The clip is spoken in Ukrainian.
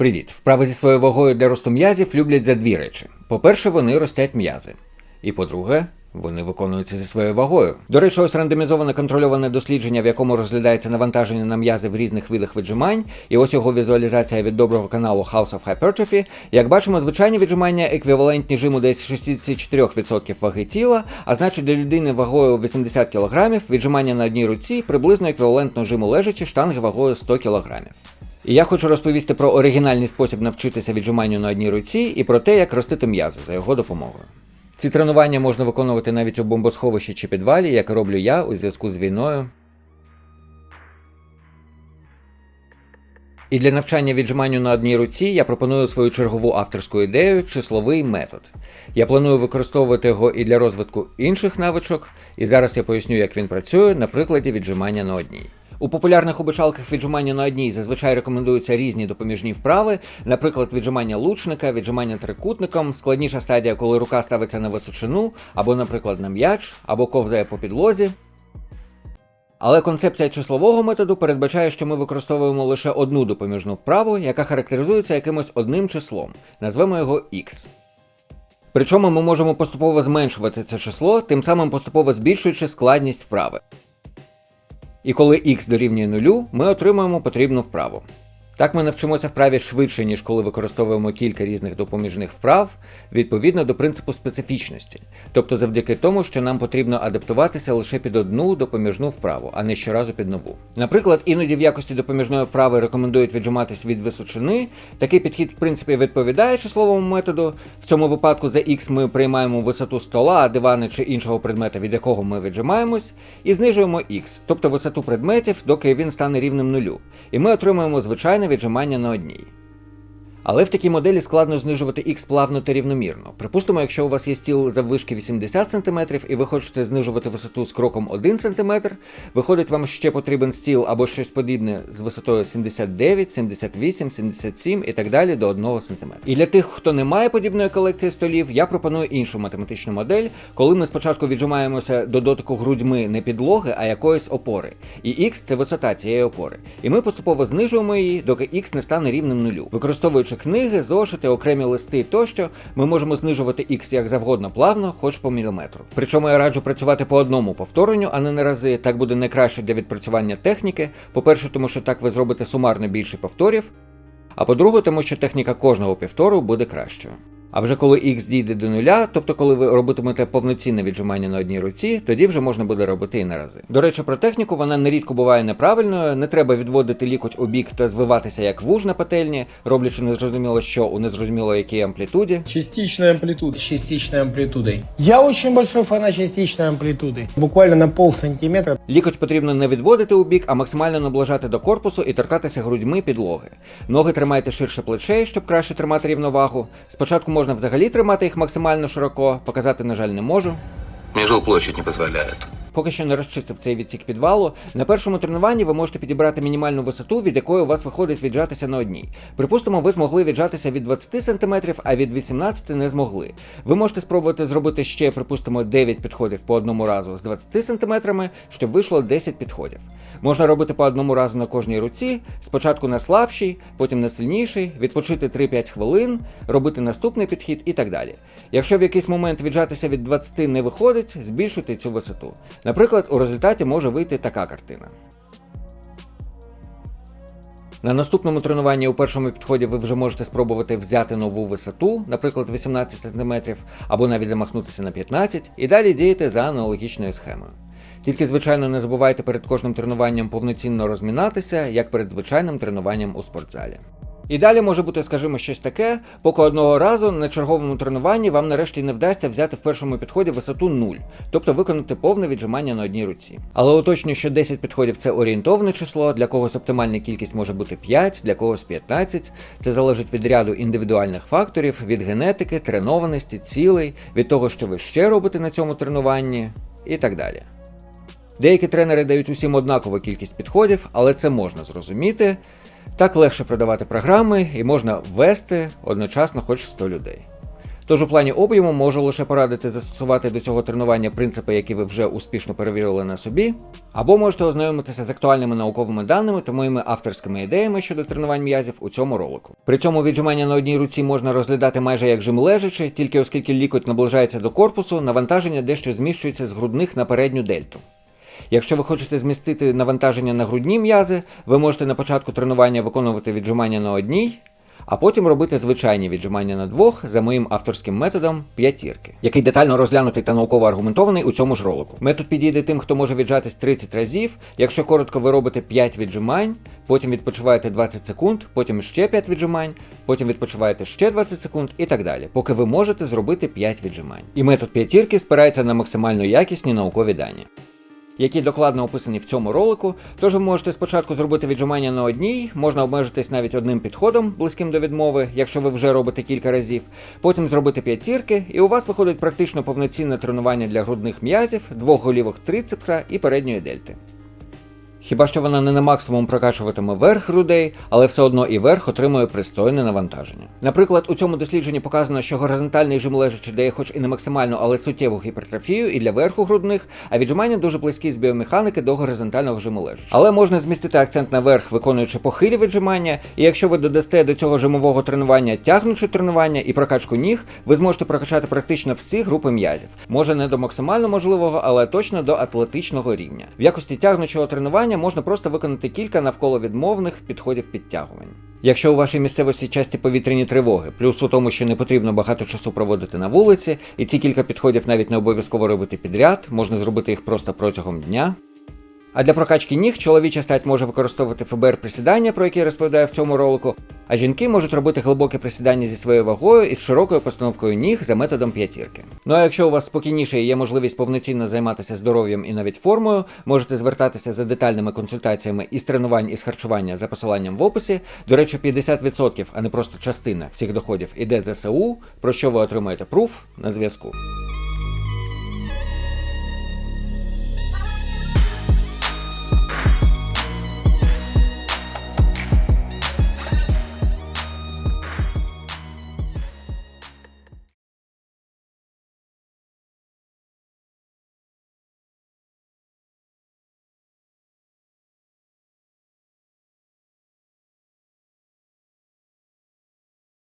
Привіт! Вправи зі своєю вагою для росту м'язів люблять за дві речі. По-перше, вони ростять м'язи. І по-друге, вони виконуються зі своєю вагою. До речі, ось рандомізоване контрольоване дослідження, в якому розглядається навантаження на м'язи в різних видах віджимань, і ось його візуалізація від доброго каналу House of Hypertrophy. Як бачимо, звичайні віджимання еквівалентні жиму десь 64% ваги тіла, а значить для людини вагою 80 кг віджимання на одній руці приблизно еквівалентно жиму лежачі штанги вагою 100 кг. І я хочу розповісти про оригінальний спосіб навчитися віджиманню на одній руці і про те, як ростити м'язи за його допомогою. Ці тренування можна виконувати навіть у бомбосховищі чи підвалі, як роблю я у зв'язку з війною. І для навчання віджиманню на одній руці я пропоную свою чергову авторську ідею числовий метод. Я планую використовувати його і для розвитку інших навичок, і зараз я поясню, як він працює на прикладі віджимання на одній. У популярних обичалках віджимання на одній зазвичай рекомендуються різні допоміжні вправи, наприклад, віджимання лучника, віджимання трикутником, складніша стадія, коли рука ставиться на височину, або, наприклад, на м'яч, або ковзає по підлозі. Але концепція числового методу передбачає, що ми використовуємо лише одну допоміжну вправу, яка характеризується якимось одним числом, назвемо його x. Причому ми можемо поступово зменшувати це число, тим самим поступово збільшуючи складність вправи. І коли x дорівнює нулю, ми отримуємо потрібну вправу. Так ми навчимося вправі швидше, ніж коли використовуємо кілька різних допоміжних вправ, відповідно до принципу специфічності, тобто завдяки тому, що нам потрібно адаптуватися лише під одну допоміжну вправу, а не щоразу під нову. Наприклад, іноді в якості допоміжної вправи рекомендують віджиматись від височини. Такий підхід, в принципі, відповідає числовому методу. В цьому випадку за x ми приймаємо висоту стола, дивани чи іншого предмета, від якого ми віджимаємось, і знижуємо x, тобто висоту предметів, доки він стане рівним нулю. І ми отримуємо звичайне віджимання на одній. Але в такій моделі складно знижувати x плавно та рівномірно. Припустимо, якщо у вас є стіл заввишки 80 см і ви хочете знижувати висоту з кроком 1 см, виходить, вам ще потрібен стіл або щось подібне з висотою 79, 78, 77 і так далі до 1 см. І для тих, хто не має подібної колекції столів, я пропоную іншу математичну модель, коли ми спочатку віджимаємося до дотику грудьми не підлоги, а якоїсь опори. І x це висота цієї опори. І ми поступово знижуємо її, доки x не стане рівним нулю. Використовуючи книги, зошити, окремі листи тощо, ми можемо знижувати x як завгодно плавно, хоч по міліметру. Причому я раджу працювати по одному повторенню, а не на рази. Так буде найкраще для відпрацювання техніки. По-перше, тому що так ви зробите сумарно більше повторів. А по-друге, тому що техніка кожного повтору буде кращою. А вже коли x дійде до нуля, тобто коли ви робитимете повноцінне віджимання на одній руці, тоді вже можна буде робити і на рази. До речі, про техніку вона нерідко буває неправильною, не треба відводити лікоть у бік та звиватися як вуж на петельні, роблячи незрозуміло що у незрозуміло якій амплітуді. Частичная амплитуда. с частичной. Я очень большой фанат частичной амплитуды. Буквально на пол сантиметра. Лікоть потрібно не відводити у бік, а максимально наближати до корпусу і торкатися грудьми підлоги. Ноги тримайте ширше плечей, щоб краще тримати рівновагу. Спочатку можна взагалі тримати їх максимально широко, показати, на жаль, не можу. Мне площадь не позволяет. Поки що не розчистив цей відсік підвалу. На першому тренуванні ви можете підібрати мінімальну висоту, від якої у вас виходить віджатися на одній. Припустимо, ви змогли віджатися від 20 см, а від 18 не змогли. Ви можете спробувати зробити ще, припустимо, 9 підходів по одному разу з 20 см, щоб вийшло 10 підходів. Можна робити по одному разу на кожній руці, спочатку на слабшій, потім на сильнішій, відпочити 3-5 хвилин, робити наступний підхід і так далі. Якщо в якийсь момент віджатися від 20 не виходить, збільшуйте цю висоту. Наприклад, у результаті може вийти така картина. На наступному тренуванні у першому підході ви вже можете спробувати взяти нову висоту, наприклад, 18 см, або навіть замахнутися на 15 і далі діяти за аналогічною схемою. Тільки, звичайно, не забувайте перед кожним тренуванням повноцінно розмінатися, як перед звичайним тренуванням у спортзалі. І далі може бути, скажімо, щось таке, поки одного разу на черговому тренуванні вам нарешті не вдасться взяти в першому підході висоту 0, тобто виконати повне віджимання на одній руці. Але уточнюю, що 10 підходів це орієнтовне число, для когось оптимальна кількість може бути 5, для когось 15. Це залежить від ряду індивідуальних факторів, від генетики, тренованості, цілей, від того, що ви ще робите на цьому тренуванні, і так далі. Деякі тренери дають усім однакову кількість підходів, але це можна зрозуміти. Так легше продавати програми і можна ввести одночасно хоч 100 людей. Тож у плані об'єму можу лише порадити застосувати до цього тренування принципи, які ви вже успішно перевірили на собі, або можете ознайомитися з актуальними науковими даними та моїми авторськими ідеями щодо тренувань м'язів у цьому ролику. При цьому віджимання на одній руці можна розглядати майже як жим лежачи, тільки оскільки лікоть наближається до корпусу, навантаження дещо зміщується з грудних на передню дельту. Якщо ви хочете змістити навантаження на грудні м'язи, ви можете на початку тренування виконувати віджимання на одній, а потім робити звичайні віджимання на двох за моїм авторським методом п'ятірки, який детально розглянутий та науково аргументований у цьому ж ролику. Метод підійде тим, хто може віджатись 30 разів. Якщо коротко, ви робите 5 віджимань, потім відпочиваєте 20 секунд, потім ще 5 віджимань, потім відпочиваєте ще 20 секунд і так далі, поки ви можете зробити 5 віджимань. І метод п'ятірки спирається на максимально якісні наукові дані які докладно описані в цьому ролику. Тож ви можете спочатку зробити віджимання на одній, можна обмежитись навіть одним підходом, близьким до відмови, якщо ви вже робите кілька разів, потім зробити п'ятірки, і у вас виходить практично повноцінне тренування для грудних м'язів, двох голівок трицепса і передньої дельти. Хіба що вона не на максимум прокачуватиме верх грудей, але все одно і верх отримує пристойне навантаження. Наприклад, у цьому дослідженні показано, що горизонтальний жим лежачи дає хоч і не максимальну, але суттєву гіпертрофію і для верху грудних, а віджимання дуже близькі з біомеханіки до горизонтального жиму лежачи. Але можна змістити акцент на верх, виконуючи похилі віджимання, і якщо ви додасте до цього жимового тренування тягнуче тренування і прокачку ніг, ви зможете прокачати практично всі групи м'язів. Може не до максимально можливого, але точно до атлетичного рівня. В якості тягнучого тренування можна просто виконати кілька навколо відмовних підходів підтягувань. Якщо у вашій місцевості часті повітряні тривоги, плюс у тому, що не потрібно багато часу проводити на вулиці, і ці кілька підходів навіть не обов'язково робити підряд, можна зробити їх просто протягом дня. А для прокачки ніг чоловіча стать може використовувати ФБР присідання, про які я розповідаю в цьому ролику, а жінки можуть робити глибоке присідання зі своєю вагою і з широкою постановкою ніг за методом п'ятірки. Ну а якщо у вас спокійніше є можливість повноцінно займатися здоров'ям і навіть формою, можете звертатися за детальними консультаціями із тренувань і з харчування за посиланням в описі. До речі, 50%, а не просто частина всіх доходів іде ЗСУ, про що ви отримаєте пруф на зв'язку.